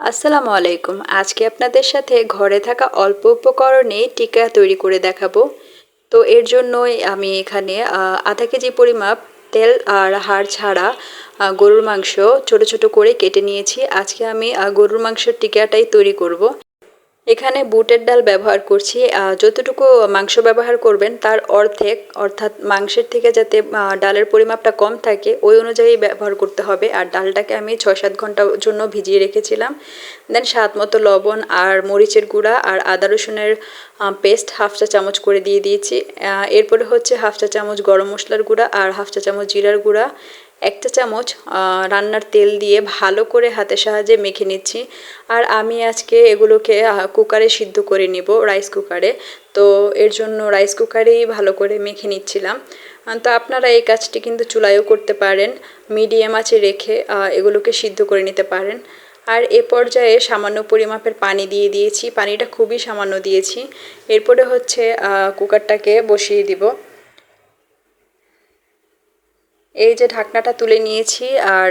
আসসালামু আলাইকুম। আজকে আপনাদের সাথে ঘরে থাকা অল্প উপকরণে টিকা তৈরি করে দেখাবো। তো এর জন্যই আমি এখানে আধা কেজি পরিমাপ তেল আর হাড় ছাড়া গরুর মাংস ছোট ছোট করে কেটে নিয়েছি। আজকে আমি গরুর মাংসের টিকাটাই তৈরি করব। এখানে বুটের ডাল ব্যবহার করছি। যতটুকু মাংস ব্যবহার করবেন তার অর্ধেক, অর্থাৎ মাংসের থেকে যাতে ডালের পরিমাপটা কম থাকে, ওই অনুযায়ী ব্যবহার করতে হবে। আর ডালটাকে আমি ছয় সাত ঘণ্টার জন্য ভিজিয়ে রেখেছিলাম। দেন স্বাদ মতো লবণ আর মরিচের গুঁড়া আর আদা রসুনের পেস্ট হাফ চা চামচ করে দিয়ে দিয়েছি। এরপরে হচ্ছে হাফ চা চামচ গরম মশলার গুঁড়া আর হাফ চা চামচ জিরার গুঁড়া। একটা চামচ রান্নার তেল দিয়ে ভালো করে হাতের সাহায্যে মেখে নিচ্ছি। আর আমি আজকে এগুলোকে কুকারে সিদ্ধ করে নিব রাইস কুকারে তো এর জন্য রাইস কুকারেই ভালো করে মেখে নিচ্ছিলাম। তো আপনারা এই কাজটি কিন্তু চুলায়ও করতে পারেন মিডিয়াম আঁচে রেখে এগুলোকে সিদ্ধ করে নিতে পারেন। আর এ পর্যায়ে সামান্য পরিমাপের পানি দিয়ে দিয়েছি, পানিটা খুবই সামান্য দিয়েছি। এরপরে হচ্ছে কুকারটাকে বসিয়ে দিব। এই যে ঢাকনাটা তুলে নিয়েছি আর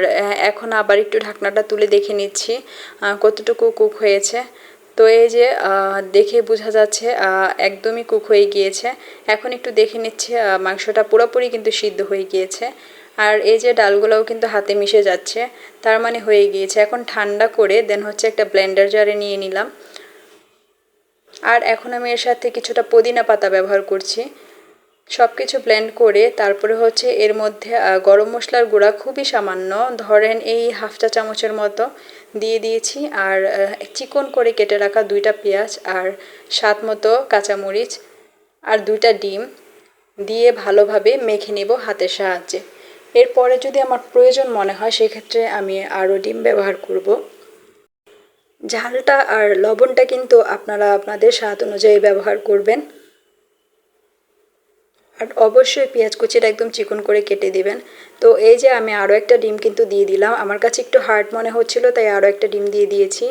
এখন আবার একটু ঢাকনাটা তুলে দেখে নিচ্ছি কতটুকু কুক হয়েছে। তো এই যে দেখে বোঝা যাচ্ছে একদমই কুক হয়ে গিয়েছে। এখন একটু দেখে নিচ্ছি মাংসটা পুরোপুরি কিন্তু সিদ্ধ হয়ে গিয়েছে। আর এই যে ডালগুলোও কিন্তু হাতে মিশে যাচ্ছে, তার মানে হয়ে গিয়েছে। এখন ঠান্ডা করে দেন হচ্ছে একটা ব্লেন্ডার জারে নিয়ে নিলাম। আর এখন আমি এর সাথে কিছুটা পুদিনা পাতা ব্যবহার করছি। সব কিছু ব্লেন্ড করে তারপরে হচ্ছে এর মধ্যে গরম মশলার গুঁড়া খুবই সামান্য। ধরেন এই হাফ চা চামচের মতো দিয়ে দিয়েছি। আর চিকন করে কেটে রাখা দুইটা পেঁয়াজ আর স্বাদ মতো কাঁচামরিচ আর দুইটা ডিম দিয়ে ভালোভাবে মেখে নেব হাতের সাহায্যে। এরপরে যদি আমার প্রয়োজন মনে হয়, সেক্ষেত্রে আমি আরও ডিম ব্যবহার করব। ঝালটা আর লবণটা কিন্তু আপনারা আপনাদের স্বাদ অনুযায়ী ব্যবহার করবেন। আর অবশ্যই পেঁয়াজ কুচিটা একদম চিকন করে কেটে দিবেন। তো এই যে আমি আরও একটা ডিম কিন্তু দিয়ে দিলাম। আমার কাছে একটু হার্ড মনে হচ্ছিল, তাই আরও একটা ডিম দিয়ে দিয়েছি।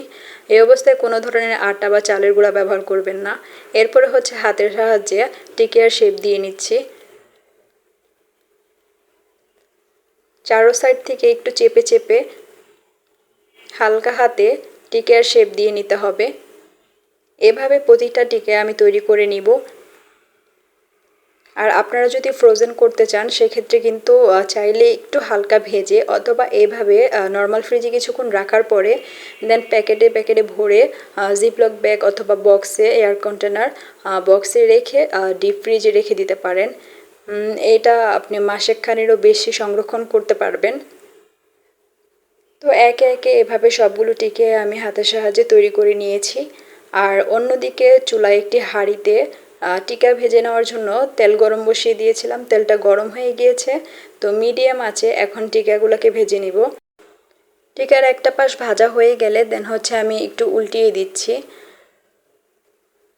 এই অবস্থায় কোনো ধরনের আটা বা চালের গুঁড়া ব্যবহার করবেন না। এরপরে হচ্ছে হাতের সাহায্যে টিকিয়ার শেপ দিয়ে নিচ্ছি। চারো সাইড থেকে একটু চেপে চেপে হালকা হাতে টিকিয়ার শেপ দিয়ে নিতে হবে। এভাবে প্রতিটা টিকে আমি তৈরি করে নিব। আর আপনারা যদি ফ্রোজেন করতে চান, সেক্ষেত্রে কিন্তু চাইলে একটু হালকা ভেজে অথবা এভাবে নর্মাল ফ্রিজে কিছুক্ষণ রাখার পরে দেন প্যাকেটে প্যাকেটে ভরে জিপলক ব্যাগ অথবা বক্সে এয়ার কন্টেনার বক্সে রেখে ডিপ ফ্রিজে রেখে দিতে পারেন। এটা আপনি মাসেকখানেরও বেশি সংরক্ষণ করতে পারবেন। তো একে একে এভাবে সবগুলো টিকে আমি হাতের সাহায্যে তৈরি করে নিয়েছি। আর অন্যদিকে চুলায় একটি হাঁড়িতে টিকা ভেজে নেওয়ার জন্য তেল গরম বসিয়ে দিয়েছিলাম। তেলটা গরম হয়ে গিয়েছে, তো মিডিয়াম আছে, এখন টিকাগুলোকে ভেজে নিব। টিকার একটা পাশ ভাজা হয়ে গেলে দেন হচ্ছে আমি একটু উল্টিয়ে দিচ্ছি।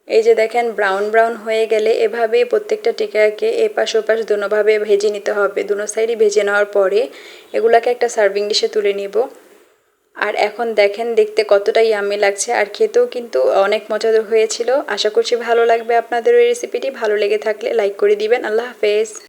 এই যে দেখেন ব্রাউন ব্রাউন হয়ে গেলে এভাবেই প্রত্যেকটা টিকাকে এপাশ ওপাশ দুনোভাবে ভেজে নিতে হবে। দুনো সাইডই ভেজে নেওয়ার পরে এগুলাকে একটা সার্ভিং ডিশে তুলে নিব। আর এখন দেখেন দেখতে কতটা ইয়ামি লাগছে। আর খেতেও কিন্তু অনেক মজাদার হয়েছিল। আশা করছি ভালো লাগবে আপনাদের ওই রেসিপিটি ভালো লেগে থাকলে লাইক করে দিবেন। আল্লাহ হাফেজ।